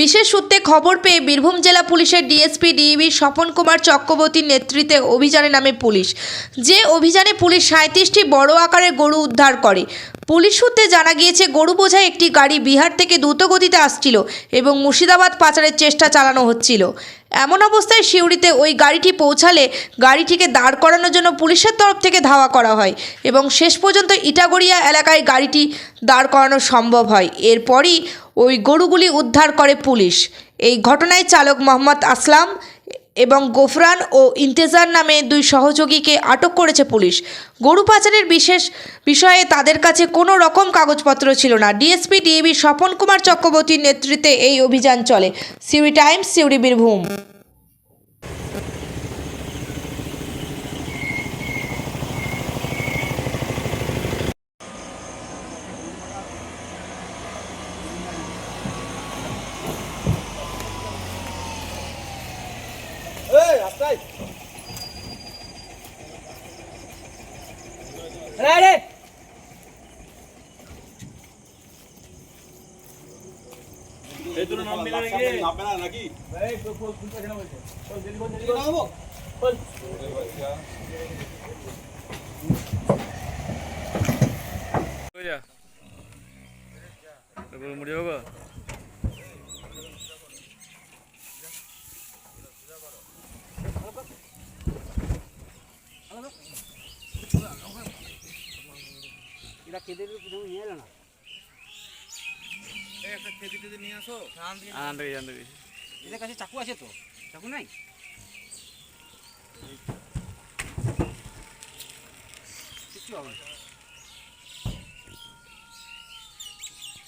বিশেষ সূত্রে খবর পেয়ে বীরভূম জেলা পুলিশের ডিএসপি ডিইবি স্বপন কুমার চক্রবর্তীর নেতৃত্বে অভিযানে নামে পুলিশ। যে অভিযানে পুলিশ সাঁত্রিশটি বড় আকারের গরু উদ্ধার করে। পুলিশ সূত্রে জানা গিয়েছে, গরু বোঝাই একটি গাড়ি বিহার থেকে দ্রুতগতিতে আসছিল এবং মুর্শিদাবাদ পাচারের চেষ্টা চালানো হচ্ছিল। এমন অবস্থায় সিউড়িতে ওই গাড়িটি পৌঁছালে গাড়িটিকে দাঁড় করানোর জন্য পুলিশের তরফ থেকে ধাওয়া করা হয় এবং শেষ পর্যন্ত ইটাগড়িয়া এলাকায় গাড়িটি দাঁড় করানো সম্ভব হয়। এরপরই ওই গরুগুলি উদ্ধার করে পুলিশ। এই ঘটনায় চালক মোহাম্মদ আসলাম এবং গোফরান ও ইন্তেজার নামে দুই সহযোগীকে আটক করেছে পুলিশ। গরু পাচারের বিশেষ বিষয়ে তাদের কাছে কোনো রকম কাগজপত্র ছিল না। ডিএসপি ডিএবি স্বপন কুমার চক্রবর্তীর নেতৃত্বে এই অভিযান চলে। সিউরি টাইমস সিউরি বীরভূম। এই রাস্তায় রে রে এই তোর নাম মিলে নাকি নামবে না নাকি এই তো ফুল ফুল পাশে না বলছে চল দেরি কর দেরি কি নামবো কর কই যা তারপর মুড়ি বাবা এটা কেটে তুমি নিয়ে এলো না? একটা খেতে টেতে নিয়ে আসো আন দেখি আন দেখি এদের কাছে চাকু আছে তো? চাকু নাই? কিচ্ছু হবে না।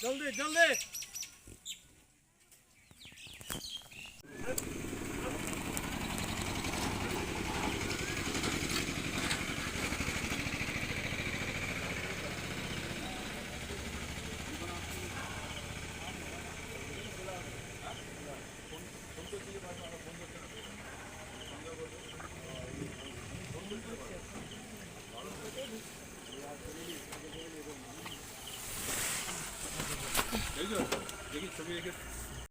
জলদি। gör. Gel git çöpeğe gir.